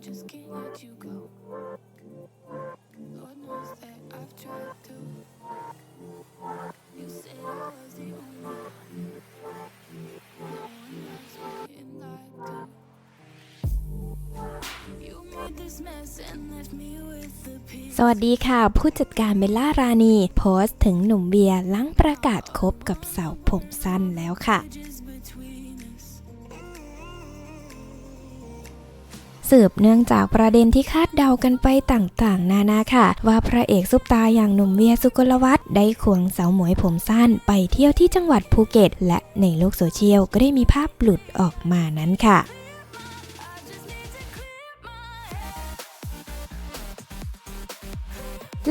just can't let you go. Lord knows that I've tried to. You said I was the only one. No one loves me and I do. You made this mess and left me with the peace. สวัสดีค่ะ ผู้จัดการเบลล่ารานี โพสต์ถึงหนุ่มเบียร์หลังประกาศคบกับสาวผมสั้นแล้วค่ะ Just สืบเนื่องจากประเด็นที่คาดเดากันไปต่างๆ นานาค่ะ ว่าพระเอกซุปตาอย่างหนุ่มเวียสุกลวัฒน์ได้ควงสาวหมวยผมสั้นไปเที่ยวที่จังหวัดภูเก็ต และในโลกโซเชียลก็ได้มีภาพหลุดออกมานั้นค่ะ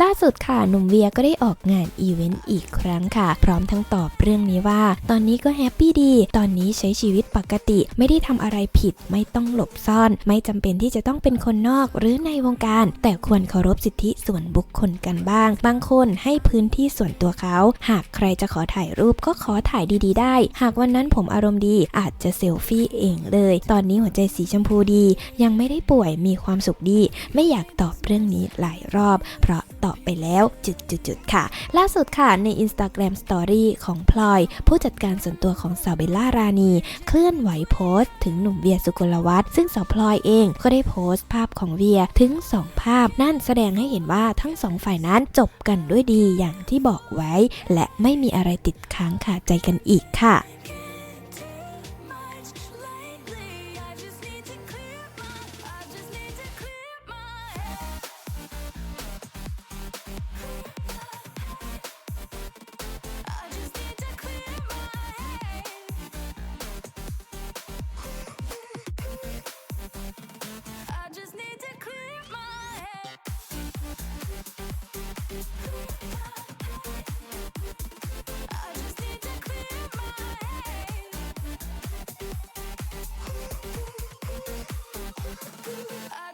ล่าสุดค่ะหนุ่มเวียก็ได้ออกงานอีเวนต์อีกครั้งค่ะ พร้อมทั้งตอบเรื่องนี้ว่า ตอนนี้ก็แฮปปี้ดี ตอนนี้ใช้ชีวิตปกติ ไม่ได้ทำอะไรผิด ไม่ต้องหลบซ่อน ไม่จำเป็นที่จะต้องเป็นคนนอกหรือในวงการ แต่ควรเคารพสิทธิส่วนบุคคลกันบ้าง บางคนให้พื้นที่ส่วนตัวเขา หากใครจะขอถ่ายรูปก็ขอถ่ายดีๆ ได้ หากวันนั้นผมอารมณ์ดีอาจจะเซลฟี่เองเลย ตอนนี้หัวใจสีชมพูดี ยังไม่ได้ป่วยมีความสุขดี ไม่อยากตอบเรื่องนี้หลายรอบ เพราะต่อไปแล้วจุดๆๆค่ะ ล่าสุดค่ะใน Instagram Story ของพลอย ผู้จัดการส่วนตัวของสาวเบลล่ารานี เคลื่อนไหวโพสต์ ถึงหนุ่มเวียสุกลวัฒน์ซึ่งสาวพลอยเองก็ได้โพสต์ภาพของเวียถึง 2 ภาพ นั่นแสดงให้เห็นว่าทั้งสองฝ่ายนั้นจบกันด้วยดีอย่างที่บอกไว้ และไม่มีอะไรติดค้างคาใจกันอีกค่ะ I